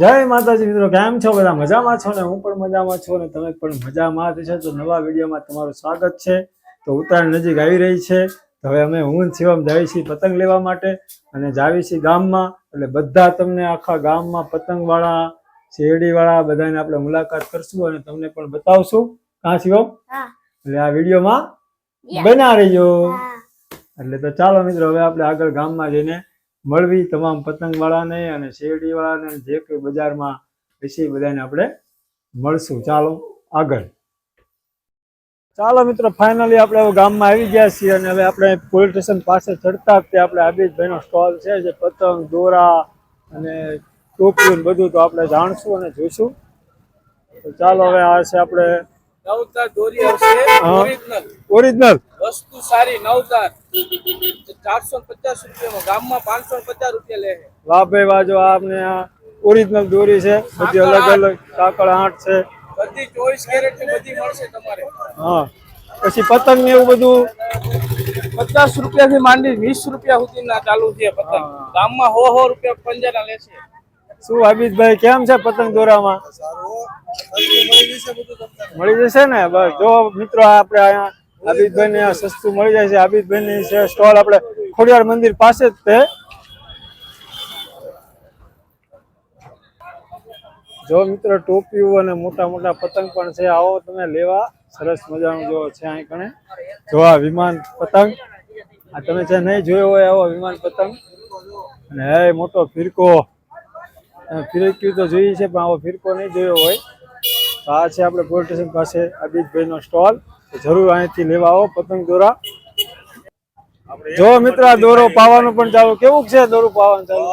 જય માતાજી મિત્રો કેમ છો? બધા મજામાં છો ને? હું પણ મજામાં છું અને તમે પણ મજામાં જ છો. તો નવા વિડીયોમાં તમારું સ્વાગત છે. તો ઉત્તરાયણ નજીક આવી રહી છે. તો હવે અમે હું શિવમ જાવી છીએ પતંગ લેવા માટે અને જાવી છીએ ગામમાં. એટલે બધા તમને આખા ગામમાં પતંગવાળા શેરડીવાળા બધાને આપણે મુલાકાત કરશું અને તમને પણ બતાવશું. કાં શિવમ એટલે આ વિડીયોમાં. બના રહીજો. એટલે તો ચાલો મિત્રો હવે આપણે આગળ ગામમાં જઈને મળવી તમામ પતંગવાળાને અને શેરડીવાળાને જે કંઈ બજારમાં વિશે બધાને આપણે મળશું. ચાલો આગળ. ચાલો મિત્રો ફાઇનલી આપણે હવે ગામમાં આવી ગયા છીએ અને હવે આપણે પોલીસ સ્ટેશન પાસે ચડતા જ તે આપણે આબીજભાઈનો સ્ટોલ છે જે પતંગ દોરા અને ટોપી ને બધું તો આપણે જાણશું અને જોઈશું. તો ચાલો હવે આ છે આપણે ઓરિજિનલ વસ્તુ સારી નવતાર ચારસો પચાસ રૂપિયામાં ગામમાં પાંચસો પચાસ રૂપિયા લે છે. વાહ ભાઈ વાજો આપને આ ઓરિજિનલ દોરી છે બધી અલગ અલગ કાકડ આઠ છે. બધી ચોવીસ કેરેટની બધી મળશે તમારે. હા. પછી પતંગ ને એવું બધું? પચાસ રૂપિયા થી માંડી વીસ રૂપિયા સુધીના ચાલુ છે પતંગ. ગામમાં હો હો રૂપિયા પંજાના છે. શું હાબીજભાઈ કેમ છે પતંગ દોરામાં? મળી જશે ને? બસ જો મિત્રો આપણે અહીંયા હાબીદભાઈ ને સસ્તું મળી જાય છે. આબિદભાઈ ની સ્ટોલ આપણે ખોડિયાર મંદિર પાસે જ તે. જો મિત્રો, ટોપીઓ અને મોટા મોટા પતંગ પણ છે. આવો તમે લેવા. સરસ મજાનું જો છે અહીં કણે. જો આ વિમાન પતંગ. આ તમે જે નહીં જોયો હોય આવો વિમાન પતંગ. અને હે મોટો ફિરકો. ફિરક્યું તો જોઈએ છે, પણ આવો ફિરકો નહીં જોયો હોય. તો આ છે આપણે પોલીસ સ્ટેશન પાસે અબીજભાઈનો સ્ટોલ. જરૂર અહીંથી લેવા આવો પતંગ દોરા. જો મિત્ર દોરો પાવાનું પણ ચાલુ. કેવું છે દોરું પાવાનું ચાલુ?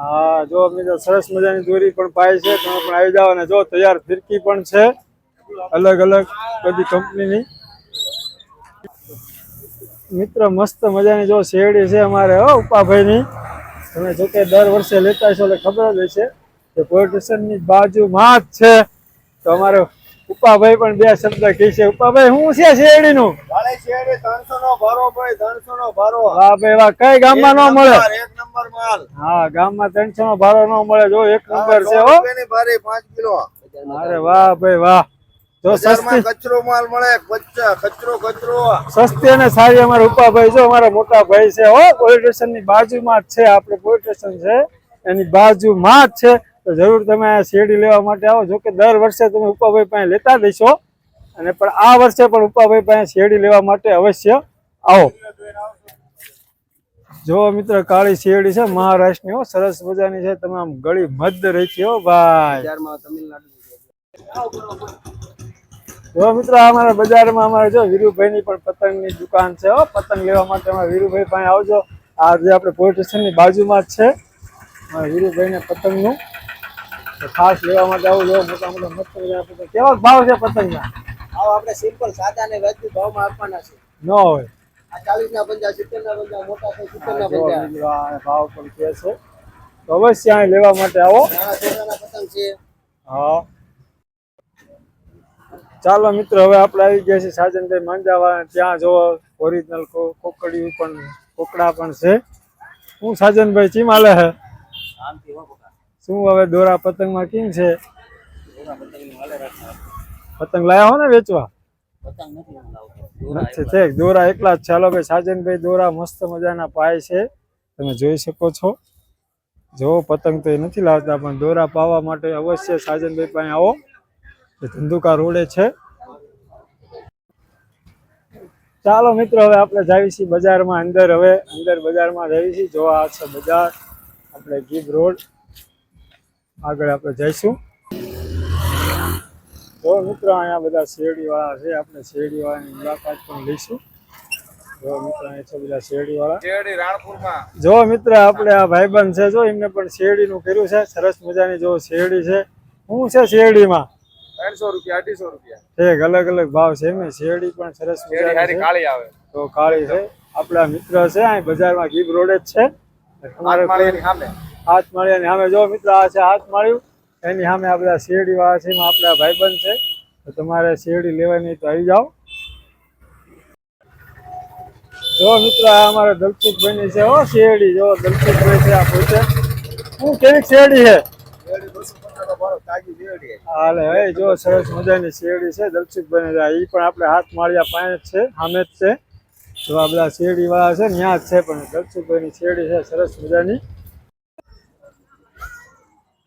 હા જો મિત્રો સરસ મજાની દોરી પણ પાય છે. તમે પણ આવી જાવ અને જો તૈયાર ફિરકી પણ છે. અલગ અલગ બધી કંપનીની. મિત્ર મસ્ત મજાની જો શેરડી છે અમારે હો ઉપાભાઈની. તમે જો કે દર વર્ષે લેતા છો એટલે ખબર જ હશે કે પોલીસ સ્ટેશનની બાજુમાં જ છે. તો અમારે ઉપાભાઈ પણ બે શબ્દ કહે છે ઉપાભાઈ શું છે શેરડી નું કઈ ગામમાં ન મળે? હા ગામમાં ત્રણસો નો ન મળે. જો એક નંબર છે હો. અરે વાહ ભાઈ વાહ. જો સસ્તી કચરો માલ મળે કચરો કચરો સસ્તી અને સારી અમારા ઉપાભાઈ જો અમારા મોટા ભાઈ છે હો. પોલીસ સ્ટેશનની બાજુમાં જ છે આપણે પોલીસ સ્ટેશન છે. એની બાજુમાં જ છે. તો જરૂર તમે આ શેરડી લેવા માટે આવો. જો કે દર વર્ષે તમે ઉપાભાઈ પાસે લેતા દઈશો અને પણ આ વર્ષે પણ ઉપાભાઈ પાસે શેરડી લેવા માટે અવશ્ય આવો. જો મિત્ર કાળી શેરડી છે મહારાષ્ટ્રની. હો સરસ મજાની છે. તમે આમ ગળી મધ રહી હો ભાઈ. જો મિત્રો અમારા બજારમાં અમારે જો વીરુભાઈની પણ પતંગની દુકાન છે હો. પતંગ લેવા માટે અમારે વીરુભાઈ પાસે આવજો. આ જે આપણે પોલીસ સ્ટેશનની બાજુમાં જ છે. વીરુભાઈને પતંગનું ખાસ લેવા માટે આવું જો મોટા મોટા મસ્ત કેવા ભાવ છે પતંગના? આવો આપણે સિમ્પલ સાદા ને વ્યાજબી ભાવમાં આપવાના છે. ન હોય. આ ચાલીસ ના પંજા સિત્તેર ના પંજા મોટા ના પંજા. ભાવ પણ કહે છે. તો અવશ્ય અહીં લેવા માટે આવો. નાના છોકરાના પતંગ છે. હા. ચાલો મિત્ર હવે આપણે આવી ગયા છીએ સાજનભાઈ માંજાવા ત્યાં જો ઓરિજિનલ કોકડી પણ કોકડા પણ છે. શું સાજનભાઈ ચીમ હાલે છે શું હવે દોરા પતંગમાં કેમ છે? પતંગ લાયા હો ને વેચવા? નથી દોરા એકલા જ ચાલો ભાઈ, સાજનભાઈ દોરા મસ્ત મજાના પાય છે. તમે જોઈ શકો છો. જો, પતંગ તો એ નથી લાવતા, પણ દોરા પાવા માટે અવશ્ય સાજનભાઈ પાસે આવો. એ ધંધુકા રોડે છે. ચાલો મિત્રો, હવે આપણે જાવી છીએ બજારમાં. અંદર હવે, અંદર બજારમાં જાવી છીએ. જો આ છે બજાર, આપણે ગીબ રોડ. આગળ આપણે જઈશું. જો મિત્રો અહીંયા બધા શેરડીવાળા છે આપણે શેરડીવાળાની મુલાકાત પણ લઈશું. જો મિત્ર અહીંયા છે શેરડીવાળા. જો મિત્ર આપણે આ ભાઈબંધ છે જો એમને પણ શેરડીનું કર્યું છે. સરસ મજાની જો શેરડી છે. શું છે શેરડીમાં? ત્રણસો રૂપિયા અઢીસો રૂપિયા. ઠીક અલગ અલગ ભાવ છે એમ શેરડી પણ સરસ શેરડી મજાની કાળી આવે. તો કાળી છે. આપણા મિત્ર છે અહીં બજારમાં ગીબ રોડ જ છે. તમારે સામે. હાથ માળિયાની સામે જો મિત્ર આ છે હાથ માળ્યું, એની સામે આ બધા શેરડી વાળા છે આપણા ભાઈબંધ છે. તો તમારે શેરડી લેવાની તો આવી જાઓ. જો મિત્ર, આ અમારા દલસુખભાઈ ની છે હો, શેરડી. જો દલસુખભાઈ છે આ પોતે. હું કેવી શેરડી છે? હાલે, હે, જો સરસ મજાની શેરડી છે દલસુખભાઈ છે. એ પણ આપણે હાથ માળિયા પાસે જ છે, સામે જ છે. જો આ બધા છે ત્યાં જ છે, પણ ની શેરડી છે, સરસ મજાની.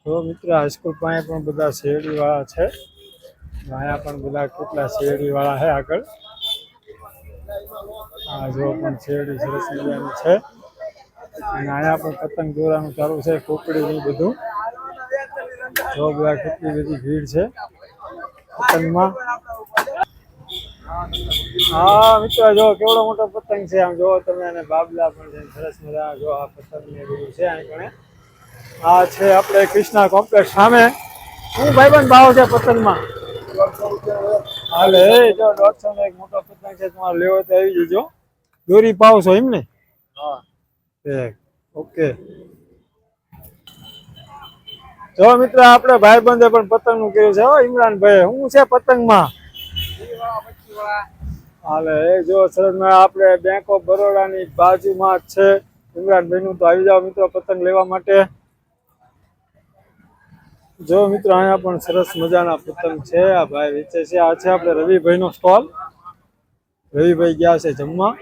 જો મિત્ર હાઈસ્કૂલ પાસે પણ બધા શેરડી વાળા છે અહીંયા પણ બધા કેટલા શેરડી વાળા છે આગળ. આ જો પણ શેરડી સરસ મજાની છે. અને અહીંયા પણ પતંગ દોરાનું ચાલુ છે કોકડીનું બધું. જો બધા કેટલી બધી ભીડ છે પતંગમાં. હા, મિત્રો, જો કેવડો મોટો પતંગ છે આમ. જો તમે અને બાબલા પણ છે, સરસ મજા જો આ પતંગ ને બધું છે અહીં આ છે આપણે કૃષ્ણા કોમ્પ્લેક્સ સામે. શું ભાઈબંધ ભાવ છે પતંગમાં? હાલે જો દોઢસો નો એક મોટો પતંગ છે તમારે લેવો તો આવી જજો. દોરી પાવ છો એમ ને? ઓકે. જો મિત્ર આપણે ભાઈબંધે પણ પતંગનું કર્યું છે. હો ઇમરાનભાઈ હું છે પતંગમાં? હાલે જો સરસ આપણે બેંક ઓફ બરોડા ની બાજુમાં છે. ઇમરાનભાઈ નું તો આવી જાઓ મિત્રો પતંગ લેવા માટે. જો મિત્રો, અહીંયા પણ સરસ મજાના પતંગ છે. આ ભાઈ વેચે છે. આ છે આપણે રવિભાઈ નો સ્ટોલ. રવિભાઈ ગયા છે જમવા.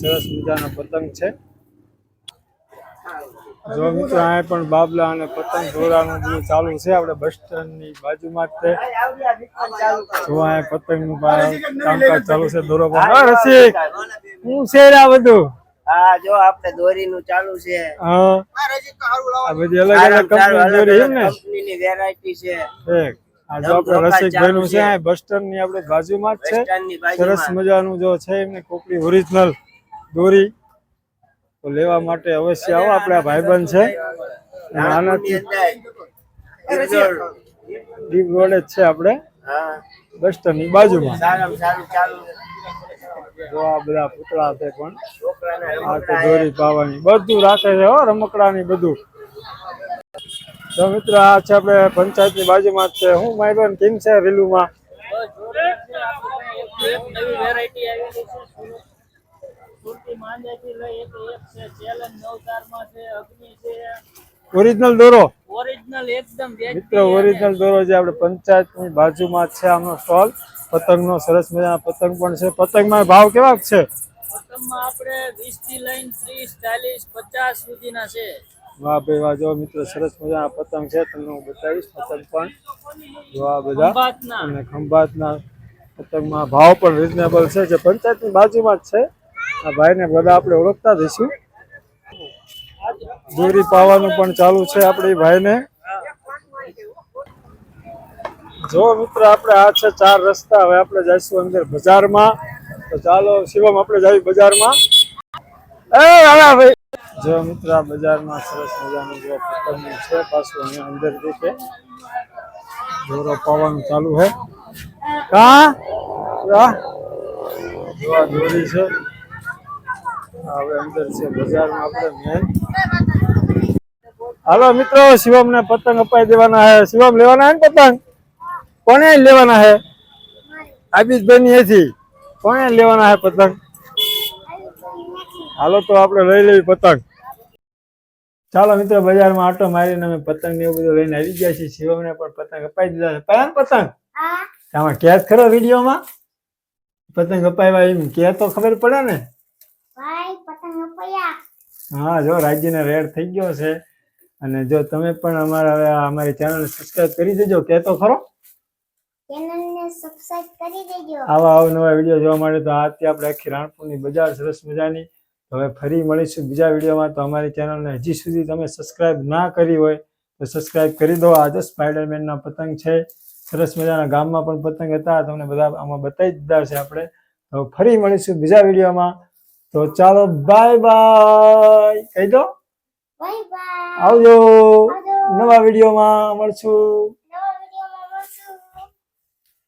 સરસ મજાના પતંગ છે. જો મિત્રો, અહીંયા પણ બાબલા અને પતંગ દોરાનું બધું ચાલુ છે. આપણે બસ સ્ટેન્ડની બાજુમાં જ છે. જો અહીંયા પતંગનું કામકાજ ચાલુ છે. દોરો પણ રસિક, હું છે આ બધું? હા જો આપણે દોરી નું ચાલુ છે. હા. આ બધી અલગ અલગ કંપની દોરી એમ ને? કંપની ની વેરાયટી છે. આ જો આપણે રસિકભાઈ નું છે આ બસ સ્ટેન્ડની આપણે બાજુમાં જ છે. સરસ મજાનું જો છે એમને કોપડી ઓરિજિનલ દોરી. તો લેવા માટે અવશ્ય આવો આપણે આ ભાઈબંધ છે. આનાથી ડીપ રોડ જ છે આપણે. હા. બસ સ્ટેન્ડની બાજુમાં સારું ચાલુ જો આ બધા પૂતળા છે પણ આ તો દોરી પાવાની બધું રાખે છે હો રમકડાની બધું. તો મિત્રો આ છે આપણે પંચાયતની બાજુમાં જ છે. હું મારી બેન કેમ છે છે ઓરિજિનલ દોરો? ઓરિજિનલ એકદમ મિત્ર ઓરિજિનલ દોરો જે આપણે પંચાયતની બાજુમાં છે આમનો સ્ટોલ પતંગ નો સરસ મજાના પતંગ પણ છે. પતંગમાં ભાવ કેવા છે? પતંગમાં આપણે વીસથી લઈને સુધીના છે. વાહ ભાઈ વાહ. જો મિત્રો સરસ મજાના પતંગ છે. તમને હું બતાવીશ પતંગ પણ. જો આ બધા અને ખંભાતના પતંગમાં ભાવ પણ રીઝનેબલ છે. જે પંચાયતની બાજુમાં જ છે. આ ભાઈને બધા આપણે ઓળખતા જઈશું. દોરી પાવાનું પણ ચાલુ છે આપણી ભાઈને. જો મિત્ર આપણે આ છે ચાર રસ્તા હવે આપણે જઈશું અંદર બજારમાં. તો ચાલો શિવમ આપણે જઈએ બજારમાં. એ આલા ભાઈ. જો મિત્ર આ બજારમાં સરસ મજાનું જો પતંગ છે પાછું અહીંયા અંદર દેખે. જોરો પાવાનું ચાલુ છે કા? જોવા દોરી છે. હવે અંદર છે બજારમાં આપણે મેન હાલો મિત્રો શિવમ ને પતંગ અપાઈ દેવાના હે. શિવમ લેવાના હે પતંગ? કોને લેવાના હે? આબિદભાઈ ની એથી કોને લેવાના હે પતંગ? હાલો તો આપણે લઈ લેવી પતંગ. ચાલો મિત્રો બજારમાં આટો મારીને અમે પતંગ ને એવું બધું લઈને આવી ગયા છીએ. શિવમને પણ પતંગ અપાઈ દીધા છે. ને પતંગ? આમાં કે ખરો વિડીયોમાં? પતંગ અપાવ્યા એમ કે તો ખબર પડે ને? પતંગ હા જો રાજ્યને રેડ થઈ ગયો છે. અને જો તમે પણ અમારા હવે અમારી ચેનલ સબસ્ક્રાઈબ કરી દેજો. કે તો ખરો? ચેનલને સબસ્ક્રાઇબ કરી દેજો. આવા અવનવા વીડિયો જોવા માટે તો આ હતી આપણે આખી રાણપુરની બજાર સરસ મજાની. હવે ફરી મળીશું બીજા વિડીયોમાં તો અમારી ચેનલને હજી સુધી તમે સબસ્ક્રાઇબ ના કરી હોય તો સબસ્ક્રાઇબ કરી દો. આ જો સ્પાઈડરમેનના પતંગ છે. સરસ મજાના ગામમાં પણ પતંગ હતા. તમને બધા આમાં બતાવી દીધા છે આપણે. તો ફરી મળીશું બીજા વિડીયોમાં તો ચાલો બાય બાય કહી દો. આવજો. નવા વિડીયોમાં મળશું.